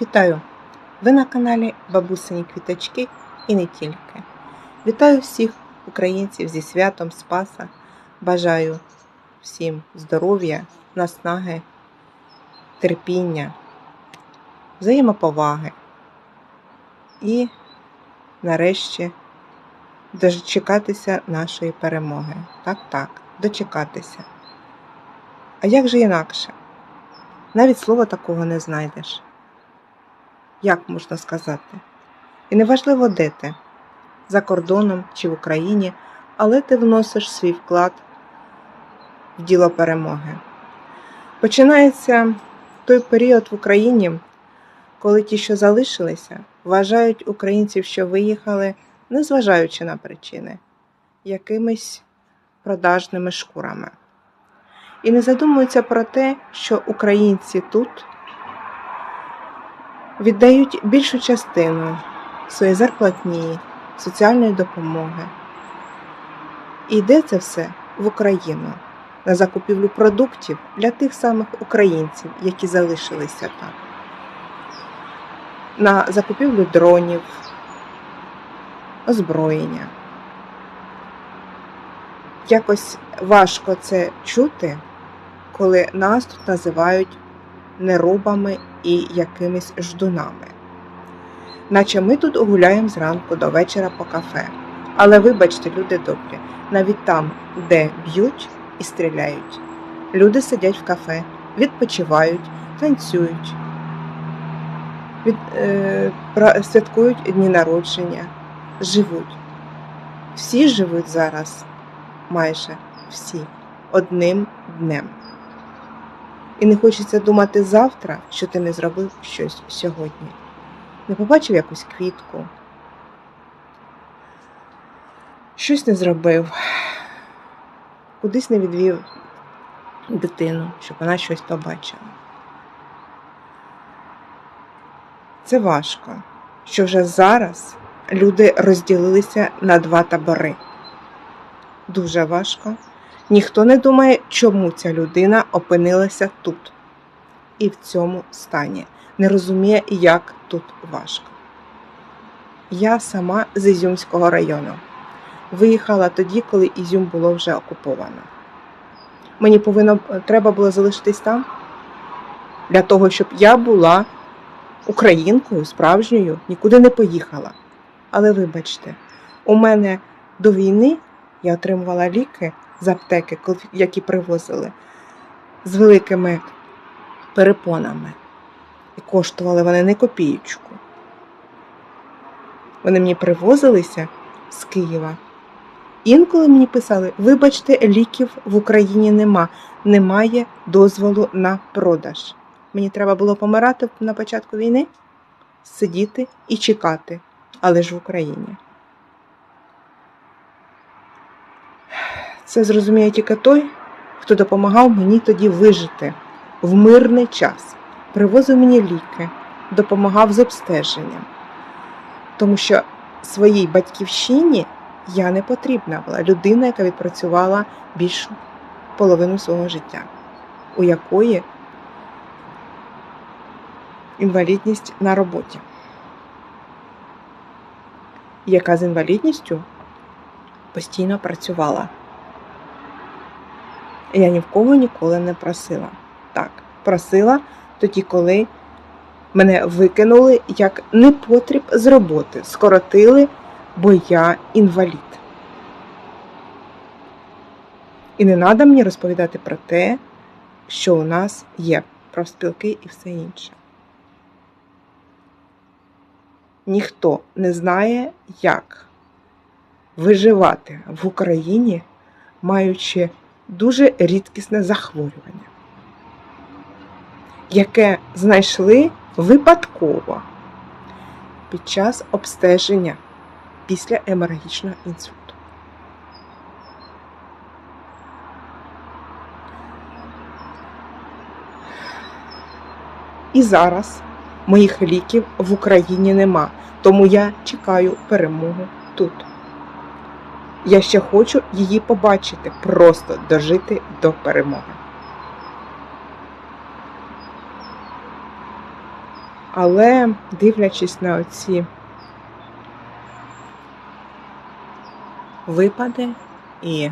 Вітаю! Ви на каналі Бабусині Квіточки і не тільки. Вітаю всіх українців зі святом Спаса. Бажаю всім здоров'я, наснаги, терпіння, взаємоповаги і нарешті дочекатися нашої перемоги. Так, так, дочекатися. А як же інакше? Навіть слова такого не знайдеш. Як можна сказати? І неважливо, де ти, за кордоном чи в Україні, але ти вносиш свій вклад в діло перемоги. Починається той період в Україні, коли ті, що залишилися, вважають українців, що виїхали, незважаючи на причини, якимись продажними шкурами. І не задумуються про те, що українці тут віддають більшу частину своєї зарплатні, соціальної допомоги. І йде це все в Україну на закупівлю продуктів для тих самих українців, які залишилися там, на закупівлю дронів, озброєння. Якось важко це чути, коли нас тут називають неробами і якимись ждунами. Наче ми тут гуляємо зранку до вечора по кафе. Але вибачте, люди добрі, навіть там, де б'ють і стріляють, люди сидять в кафе, відпочивають, танцюють, від, е, святкують дні народження, живуть. Всі живуть зараз, майже всі, одним днем. І не хочеться думати завтра, що ти не зробив щось сьогодні. Не побачив якусь квітку. Щось не зробив, кудись не відвів дитину, щоб вона щось побачила. Це важко, що вже зараз люди розділилися на два табори. Дуже важко. Ніхто не думає, чому ця людина опинилася тут і в цьому стані. Не розуміє, як тут важко. Я сама з Ізюмського району. Виїхала тоді, коли Ізюм було вже окуповано. Мені повинно треба було залишитись там для того, щоб я була українкою, справжньою, нікуди не поїхала. Але вибачте, у мене до війни я отримувала ліки з аптеки, які привозили з великими перепонами. І коштували вони не копієчку. Вони мені привозилися з Києва. Інколи мені писали: вибачте, ліків в Україні нема, немає дозволу на продаж. Мені треба було помирати на початку війни, сидіти і чекати, але ж в Україні. Це зрозуміє тільки той, хто допомагав мені тоді вижити в мирний час, привозив мені ліки, допомагав з обстеженням. Тому що своїй батьківщині я не потрібна була людина, яка відпрацювала більшу половину свого життя, у якої інвалідність на роботі, яка з інвалідністю постійно працювала. Я ні в кого ніколи не просила. Так, просила тоді, коли мене викинули як непотріб з роботи, скоротили, бо я інвалід. І не треба мені розповідати про те, що у нас є профспілки і все інше. Ніхто не знає, як виживати в Україні, маючи дуже рідкісне захворювання, яке знайшли випадково під час обстеження після еморагічного інсульту. І зараз моїх ліків в Україні нема, тому я чекаю перемогу тут. Я ще хочу її побачити, просто дожити до перемоги. Але дивлячись на оці випади і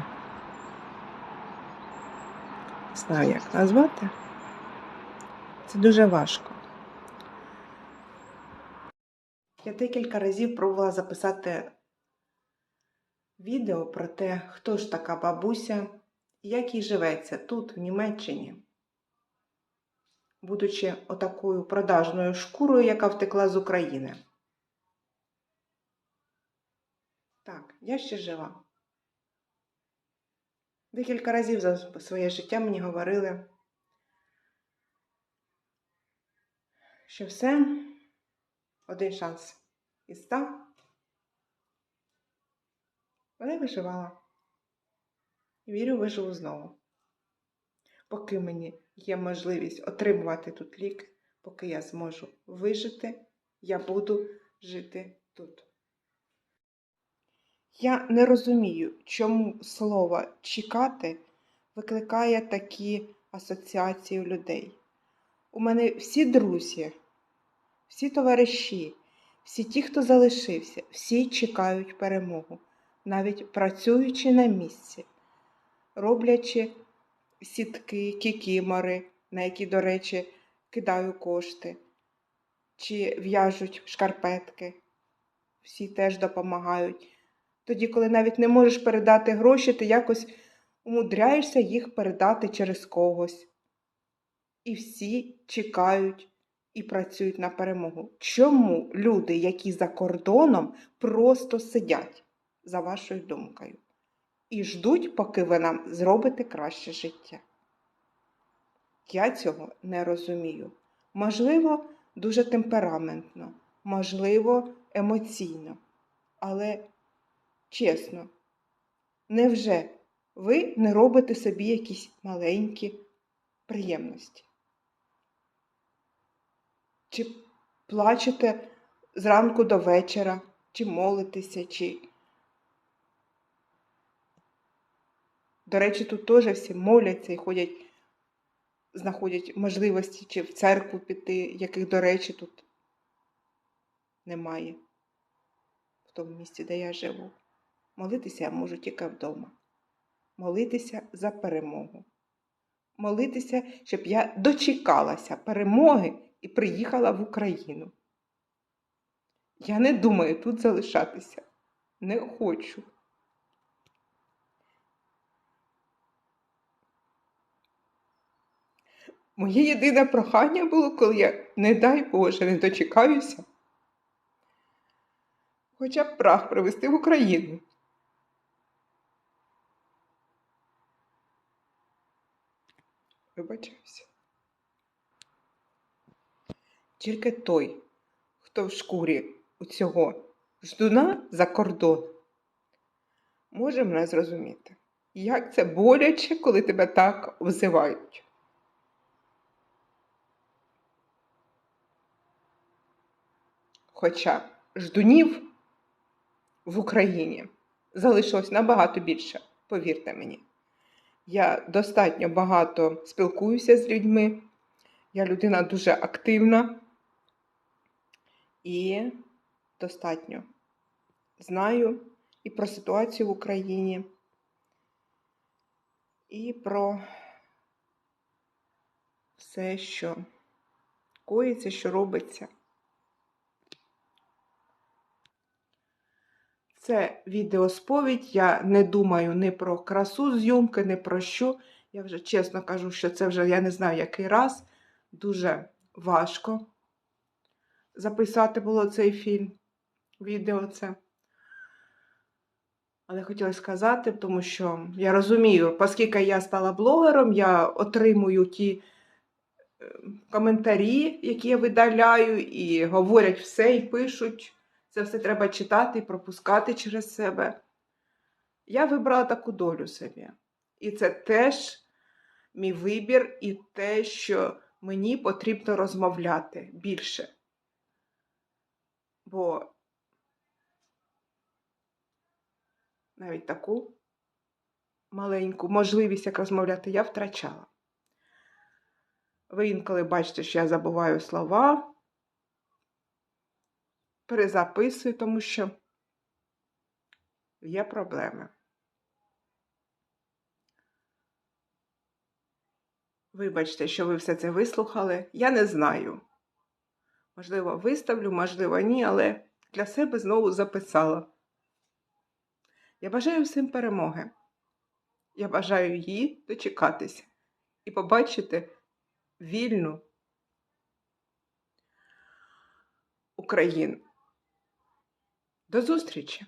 знаю, як назвати, це дуже важко. Я декілька разів пробувала записати відео про те, хто ж така бабуся і як їй живеться тут, в Німеччині, будучи отакою продажною шкурою, яка втекла з України. Так, я ще жива. Декілька разів за своє життя мені говорили, що все один шанс із ста. Вона виживала. Вірю, виживу знову. Поки мені є можливість отримувати тут лік, поки я зможу вижити, я буду жити тут. Я не розумію, чому слово чекати викликає такі асоціації у людей. У мене всі друзі, всі товариші, всі ті, хто залишився, всі чекають перемогу, навіть працюючи на місці, роблячи сітки, кікімори, на які, до речі, кидаю кошти, чи в'яжуть шкарпетки. Всі теж допомагають. Тоді, коли навіть не можеш передати гроші, ти якось умудряєшся їх передати через когось. І всі чекають і працюють на перемогу. Чому люди, які за кордоном, просто сидять, за вашою думкою, і ждуть, поки ви нам зробите краще життя? Я цього не розумію. Можливо, дуже темпераментно, можливо, емоційно. Але чесно, невже ви не робите собі якісь маленькі приємності? Чи плачете зранку до вечора, чи молитеся, чи. До речі, тут теж всі моляться і ходять, знаходять можливості чи в церкву піти, яких, до речі, тут немає в тому місці, де я живу. Молитися я можу тільки вдома. Молитися за перемогу. Молитися, щоб я дочекалася перемоги і приїхала в Україну. Я не думаю тут залишатися. Не хочу. Моє єдине прохання було, коли я, не дай Боже, не дочекаюся, хоча б прах привезти в Україну. Вибачаюся. Тільки той, хто в шкурі у цього ждуна за кордон, може мене зрозуміти, як це боляче, коли тебе так обзивають. Хоча ждунів в Україні залишилось набагато більше, повірте мені. Я достатньо багато спілкуюся з людьми. Я людина дуже активна і достатньо знаю і про ситуацію в Україні, і про все, що коїться, що робиться. Це відеосповідь. Я не думаю ні про красу зйомки, ні про що. Я вже чесно кажу, що це вже я не знаю який раз. Дуже важко записати було цей фільм, відео це. Але хотіла сказати, тому що я розумію, оскільки я стала блогером, я отримую ті е, коментарі, які я видаляю, і говорять все, і пишуть. Це все треба читати і пропускати через себе. Я вибрала таку долю собі. І це теж мій вибір, і те, що мені потрібно розмовляти більше. Бо навіть таку маленьку можливість, як розмовляти, я втрачала. Ви інколи бачите, що я забуваю слова перезаписую, тому що є проблеми. Вибачте, що ви все це вислухали. Я не знаю. Можливо, виставлю, можливо, ні, але для себе знову записала. Я бажаю всім перемоги. Я бажаю її дочекатися і побачити вільну Україну. До зустрічі!